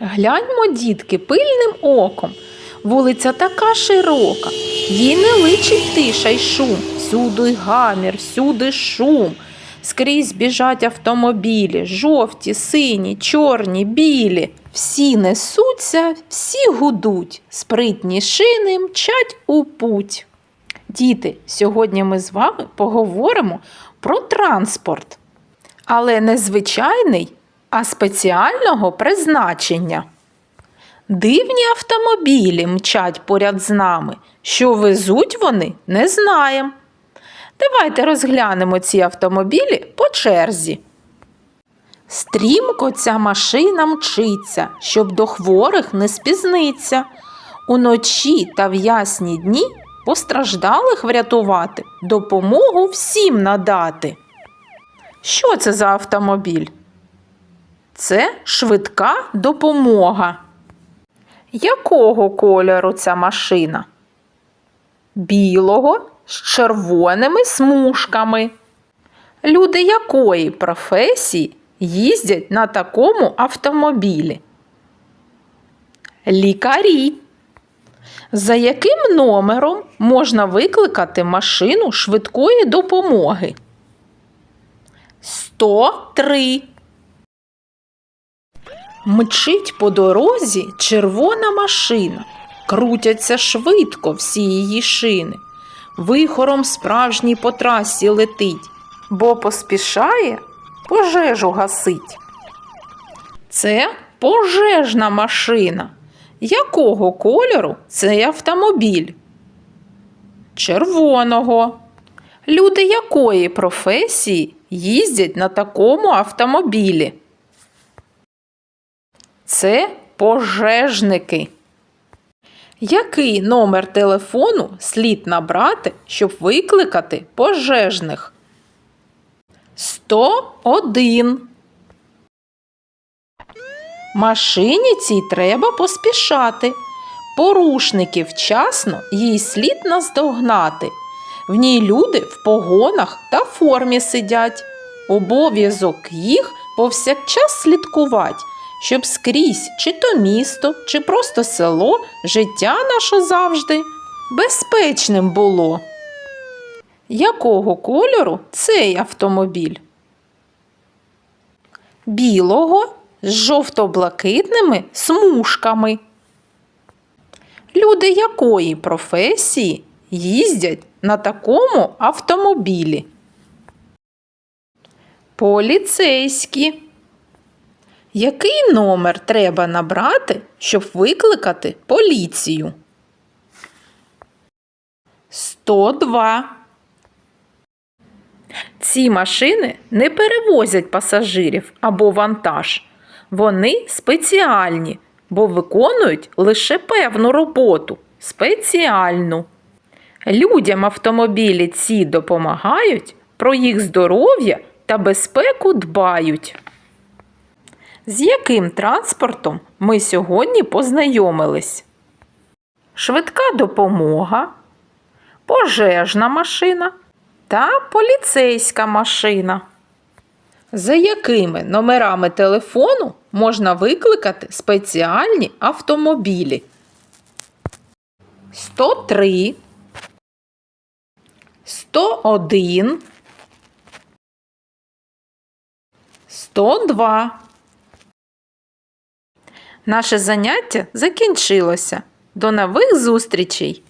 Гляньмо, дітки, пильним оком. Вулиця така широка, їй не личить тиша й шум. Всюди гамір, всюди шум. Скрізь біжать автомобілі, жовті, сині, чорні, білі. Всі несуться, всі гудуть, спритні шини мчать у путь. Діти, сьогодні ми з вами поговоримо про транспорт, але не звичайний, а спеціального призначення. Дивні автомобілі мчать поряд з нами. Що везуть вони, не знаємо. Давайте розглянемо ці автомобілі по черзі. Стрімко ця машина мчиться, щоб до хворих не спізниться. Уночі та в ясні дні постраждалих врятувати, допомогу всім надати. Що це за автомобіль? Це швидка допомога. Якого кольору ця машина? Білого з червоними смужками. Люди якої професії їздять на такому автомобілі? Лікарі. За яким номером можна викликати машину швидкої допомоги? 103. Мчить по дорозі червона машина. Крутяться швидко всі її шини. Вихором справжній по трасі летить, бо поспішає пожежу гасить. Це пожежна машина. Якого кольору цей автомобіль? Червоного. Люди якої професії їздять на такому автомобілі? Це пожежники. Який номер телефону слід набрати, щоб викликати пожежних? 101. Машині цій треба поспішати. Порушники вчасно їй слід наздогнати. В ній люди в погонах та формі сидять. Обов'язок їх повсякчас слідкувать, щоб скрізь, чи то місто, чи просто село, життя наше завжди безпечним було. Якого кольору цей автомобіль? Білого з жовто-блакитними смужками. Люди якої професії їздять на такому автомобілі? Поліцейські. Який номер треба набрати, щоб викликати поліцію? 102. Ці машини не перевозять пасажирів або вантаж. Вони спеціальні, бо виконують лише певну роботу спеціальну. Людям автомобілі ці допомагають, про їх здоров'я та безпеку дбають. З яким транспортом ми сьогодні познайомились? Швидка допомога, пожежна машина та поліцейська машина. За якими номерами телефону можна викликати спеціальні автомобілі? 103, 101, 102. Наше заняття закінчилося. До нових зустрічей!